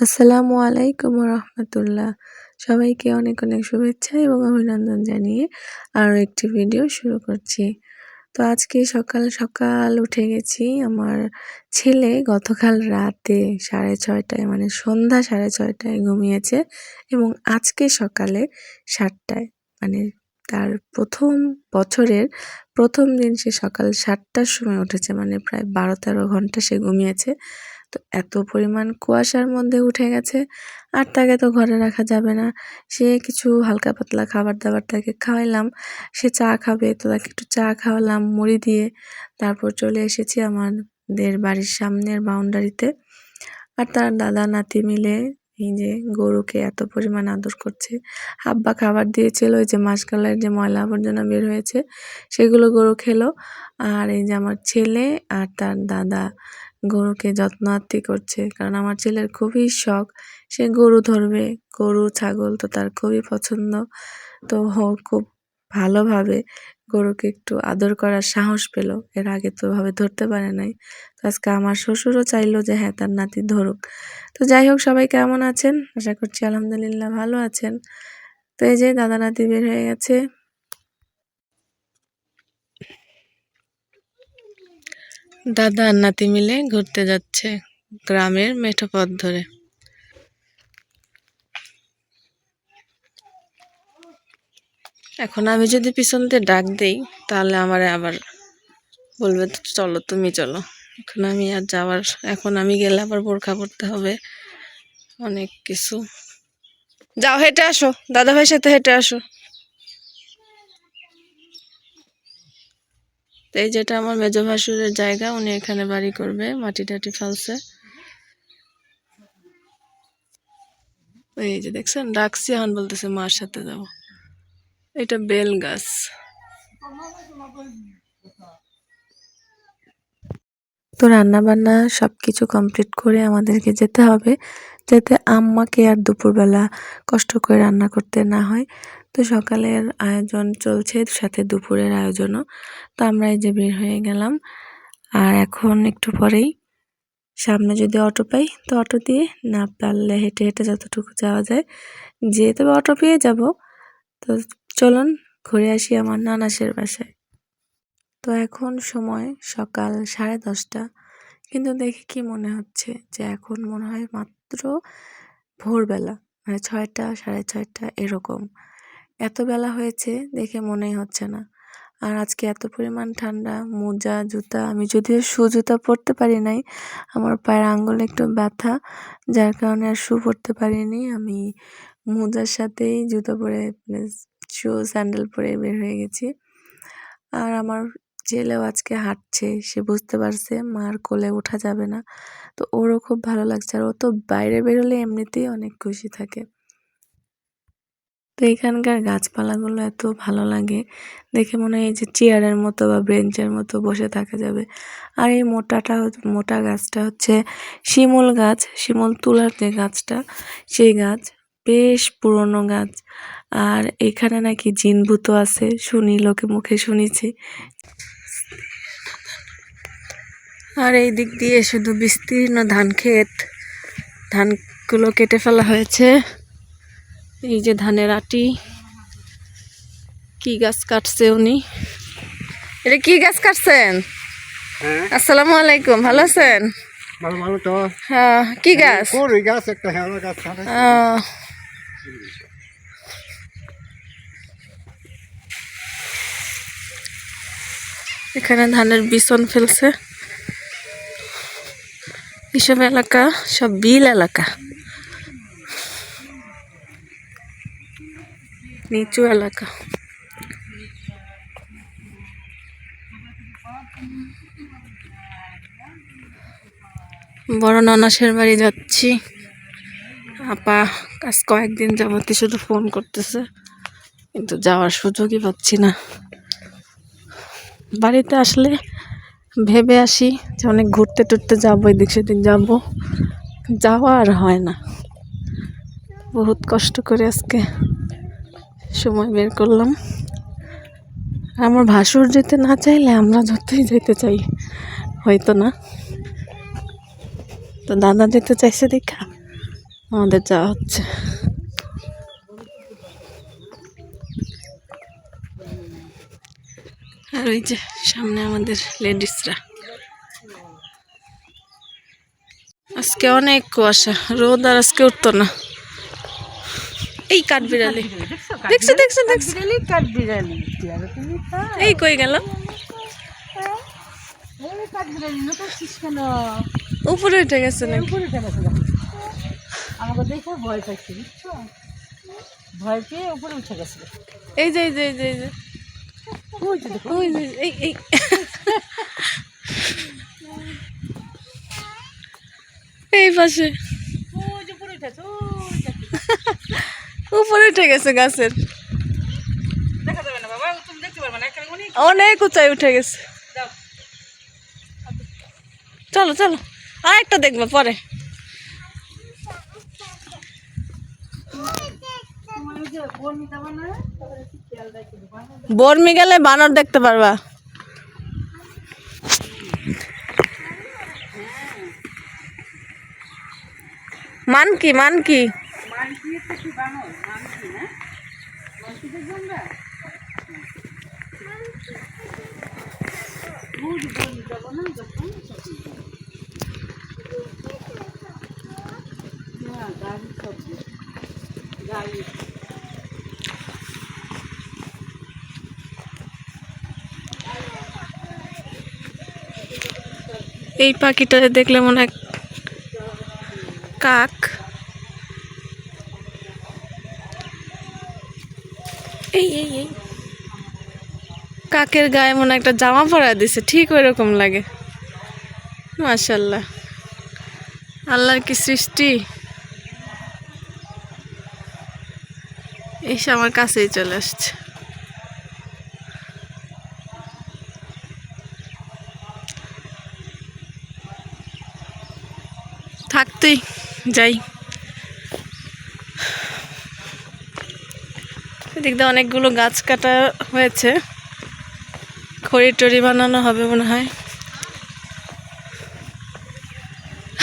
আসসালামু আলাইকুম রহমতুল্লাহ সবাইকে অনেক অনেক শুভেচ্ছা এবং অভিনন্দন জানিয়ে আরও একটি ভিডিও শুরু করছি। তো আজকে সকাল সকাল উঠে গেছি আমার ছেলে গতকাল রাতে সাড়ে ছয়টায় মানে সন্ধ্যা সাড়ে ছয়টায় ঘুমিয়েছে এবং আজকে সকালে সাতটায় মানে তার প্রথম বছরের প্রথম দিন সে সকাল সাতটার সময় উঠেছে মানে প্রায় বারো তেরো ঘণ্টা সে ঘুমিয়েছে। তো এত পরিমাণ কুয়াশার মধ্যে উঠে গেছে, আর তাকে তো ঘরে রাখা যাবে না। সে কিছু হালকা পাতলা খাবার দাবার তাকে খাওয়াইলাম, সে চা খাবে, তো তাকে একটু চা খাওয়ালাম, মুড়ি দিয়ে। তারপর চলে এসেছি আমাদের বাড়ির সামনের বাউন্ডারিতে। আর তার দাদা, নাতি মিলে এই যে গরুকে এত পরিমাণ আদর করছে হাব্বা খাবার দিয়েছিল ওই যে মাসকালের যে ময়লা আবর্জনা বের হয়েছে, সেগুলো গরু খেলো। আর এই যে আমার ছেলে আর তার দাদা গরুকে যত্ন আত্তি করছে। কারণ আমার ছেলের খুবই শখ। সে গরু ধরবে, গরু, ছাগল তো তার খুবই পছন্দ। তো খুব ভালোভাবে গরুকে একটু আদর করার সাহস পেল। এর আগে তো ভাবে ধরতে পারে নাই। তো আজকে আমার শ্বশুরও চাইলো যে হ্যাঁ তার নাতি ধরুক। তো যাই হোক, সবাই কেমন আছেন? আশা করছি আলহামদুলিল্লাহ ভালো আছেন। তো এই যে দাদা নাতি বের হয়ে গেছে। দাদা আর নাতি মিলে ঘুরতে যাচ্ছে গ্রামের মেঠো পথ ধরে। এখন আমি যদি পিছন দিয়ে ডাক দেই, তাহলে আমার আবার বলবে, চলো, তুমি চলো। এখন আমি আর যাওয়ার, এখন আমি গেলে আবার বোরখা পড়তে হবে, অনেক কিছু। যাও, হেঁটে আসো। দাদা ভাইয়ের সাথে হেঁটে আসো। এই যেটা আমার মেজ ভাসুরের জায়গা, উনি এখানে বাড়ি করবে, মাটি টাটি ফালছে। এই যে দেখছেন ডাকছি এখন বলতেছে মার সাথে যাব। এটা বেল গাছ। তো রান্না বান্না সব কিছু কমপ্লিট করে আমাদেরকে যেতে হবে, যাতে আম্মাকে আর দুপুরবেলা কষ্ট করে রান্না করতে না হয়। তো সকালের আয়োজন চলছে, সাথে দুপুরের আয়োজনও। তো আমরা এই যে বের হয়ে গেলাম। আর এখন একটু পরেই সামনে যদি অটো পাই, তো অটো দিয়ে না পারলে হেঁটে হেঁটে যতটুকু যাওয়া যায়, যেয়ে তবে অটো পেয়ে যাব। তো চলুন, ঘুরে আসি আমার নানাসের বাসায়। তো এখন সময় সকাল সাড়ে দশটা। কিন্তু দেখে কি মনে হচ্ছে যে এখন মনে হয় মাত্র ভোরবেলা মানে ছয়টা, সাড়ে ছয়টা এরকম। এত বেলা হয়েছে দেখে মনেই হচ্ছে না। আর আজকে এত পরিমাণ ঠান্ডা, মোজা, জুতা, আমি যদিও শু, জুতা পরতে পারি নাই, আমার পায়ের আঙ্গুলে একটু ব্যথা, যার কারণে আর শু পরতে পারিনি। আমি মোজার সাথেই জুতো পরে শু, স্যান্ডেল পরে বের হয়ে গেছি। আর আমার ছেলেও আজকে হাঁটছে, সে বুঝতে পারছে মার কোলে ওঠা যাবে না। তো ওরও খুব ভালো লাগছে, আর ও তো বাইরে বেরোলে এমনিতেই অনেক খুশি থাকে। তো এখানকার গাছপালাগুলো এত ভালো লাগে। দেখে মনে হয় যে চেয়ারের মতো বা বেঞ্চের মতো বসে থাকা যাবে। আর এই মোটাটা মোটা গাছটা হচ্ছে শিমুল গাছ, শিমুল তুলার যে গাছটা, সেই গাছ, বেশ পুরনো গাছ। আর এখানে নাকি জিনভূত আছে, শুনি, লোকে মুখে শুনেছি। আর এই দিক দিয়ে শুধু বিস্তীর্ণ ধান ক্ষেত। ধানগুলো কেটে ফেলা হয়েছে। এই যে ধানের আটি। কি গাছ কাটছে উনি? এটা কি গাছ কাটছেন? হ্যাঁ। আসসালামু আলাইকুম ভালো আছেন? হ্যাঁ কি গাছ? গাছ একটা গাছ আহ, এখানে ধানের বিছন ফেলছে। এসব এলাকা সব বিল এলাকা। নিচু এলাকা। বড় ননাসের বাড়ি যাচ্ছি। আপা আজ কয়েকদিন যাবতীয় শুধু ফোন করতেছে, কিন্তু যাওয়ার সুযোগই পাচ্ছি না। বাড়িতে আসলে ভেবে আসি যে অনেক ঘুরতে টুরতে যাব, এদিক সেদিক যাব। যাওয়া আর হয় না। বহুত কষ্ট করে আজকে সময় বের করলাম। আমার ভাসুর যেতে না চাইলে আমরা যতই যেতে চাই, হয়তো না। তো দাদা যেতে চাইছে দেখা, আমাদের যাওয়া হচ্ছে। আর ওই যে সামনে আমাদের লেডিসরা। আজকে অনেক কুয়াশা, রোদ আর আজকে উঠতো না। এই কাঠবিড়ালি। দেখছ দেখছ এই কই গেল? উপরে উঠে গেছে উপরে আমাকে দেখে ভয় বুঝছ? ভয় পেয়ে উপরে উঠে গেছিল এই যে এই যে এই যে এই যে। ওই যে দেখো। ওই যে এই এই। এই পাশে ওই যে উপরে উঠেছে ওই যে উপরে উঠে গেছে গাছের। অনেক উঁচাই উঠে গেছে। চলো চলো আর একটা দেখব পরে। বর্মি গেলে বানর দেখতে পারবা। মান কি মান কি মানকি তো কি বানো এই পাখিটা দেখলে মনে হয় কাক। এই এই এই। কাকের গায়ে মনে একটা জামা পরা দিছে, ঠিক ওই রকম লাগে। মাশাল্লাহ। আল্লাহর কি সৃষ্টি? এসে আমার কাছেই চলে আসছে। থাকতেই যাই। এদিক দিয়ে অনেকগুলো গাছ কাটা হয়েছে। খড়ি টড়ি বানানো হবে মনে হয়।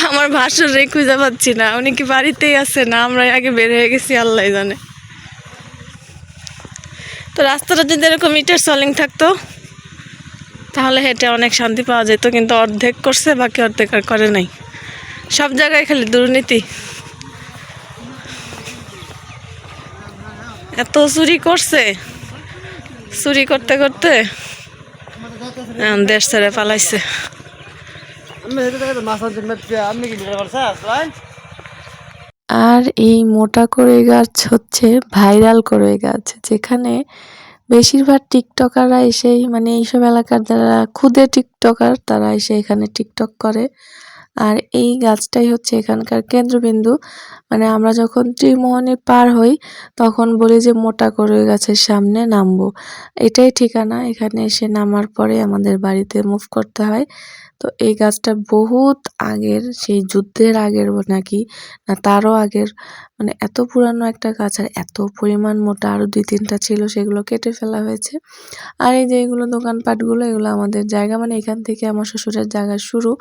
আমার ভাসুর রে খুঁজে পাচ্ছি না। উনি কি বাড়িতেই আছে না? আমরা আগে বের হয়ে গেছি আল্লাহ জানে। তো রাস্তাটা যদি এরকম ইটের সলিং থাকতো, তাহলে হেঁটে অনেক শান্তি পাওয়া যেত, কিন্তু অর্ধেক করছে, বাকি অর্ধেক আর করে নাই। সব জায়গায় খালি দুর্নীতি। এত চুরি করছে? চুরি করতে করতে? দেশ ছেড়ে পালাইছে। আর এই মোটা করই গাছ হচ্ছে ভাইরাল করই গাছ, যেখানে বেশিরভাগ টিকটকাররা এসেই মানে এইসব এলাকার যারা খুদে টিকটকার, তারা এসে এখানে টিকটক করে। আর এই গাছটাই হচ্ছে এখানকার কেন্দ্রবিন্দু। মানে আমরা যখন ত্রিমোহনী পার হই, তখন বলি যে মোটা করে গাছের সামনে নামবো। এটাই ঠিকানা, এখানে এসে নামার পরে আমাদের বাড়িতে মুভ করতে হয়। তো এই গাছটা বহুত আগের, সেই যুদ্ধের আগের নাকি, না তারও আগের। মানে এত পুরানো একটা গাছ আর এত পরিমাণ মোটা আরও দুই তিনটা ছিল, সেগুলো কেটে ফেলা হয়েছে। আর এই যে এগুলো দোকানপাটগুলো এগুলো আমাদের জায়গা মানে এখান থেকে আমার শ্বশুরের জায়গা শুরু।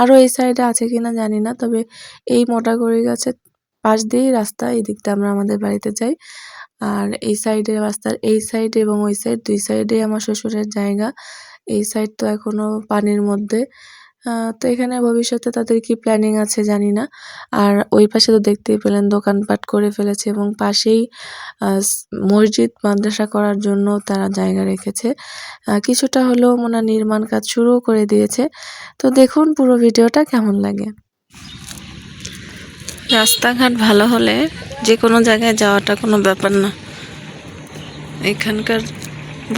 আরও এই সাইডে আছে কিনা জানি না, তবে এই মোটা কড়ি গাছের পাশ দিয়েই রাস্তা, এই দিকটা আমরা আমাদের বাড়িতে যাই। আর এই সাইডে রাস্তার এই সাইড এবং ওই সাইড দুই সাইডে আমার শ্বশুরের জায়গা। এই সাইড তো এখনও পানির মধ্যে। তো এখানে ভবিষ্যতে তাদের কি প্ল্যানিং আছে জানি না। আর ওই পাশে তো দেখতেই পেলেন, দোকানপাট করে ফেলেছে এবং পাশেই মসজিদ মাদ্রাসা করার জন্য তারা জায়গা রেখেছে। কিছুটা হলেও মনে নির্মাণ কাজ শুরুও করে দিয়েছে। তো দেখুন পুরো ভিডিওটা কেমন লাগে। রাস্তাঘাট ভালো হলে যে কোনো জায়গায় যাওয়াটা কোনো ব্যাপার না। এখানকার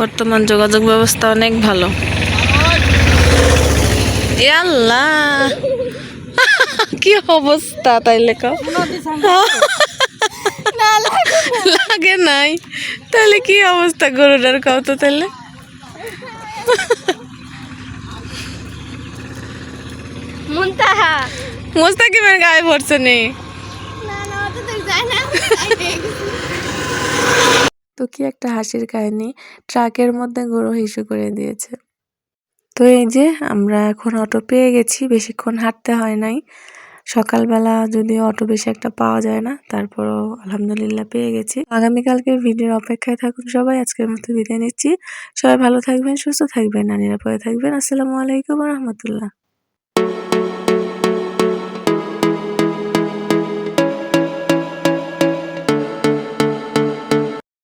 বর্তমান যোগাযোগ ব্যবস্থা অনেক ভালো। আল্লাহ। কি অবস্থা তাইলে লাগে নাই। তাহলে কি অবস্থা গরুটার কও তো তাহলে মুস্তাকিমের গায়ে পড়ছে নেই তো কি একটা হাসির কাহিনী? ট্রাকের মধ্যে গরু হিসু করে দিয়েছে। তো এই যে আমরা এখন অটো পেয়ে গেছি, বেশিক্ষণ হাঁটতে হয় নাই। সকালবেলা যদি অটো বেশি একটা পাওয়া যায় না, তারপরও আলহামদুলিল্লাহ পেয়ে গেছি। আগামীকালকে ভিডিওর অপেক্ষায় থাকুন সবাই, আজকের মতো বিদায় নিচ্ছি। সবাই ভালো থাকবেন, সুস্থ থাকবেন আর নিরাপদে থাকবেন। আসসালামু আলাইকুম রহমতুল্লাহ।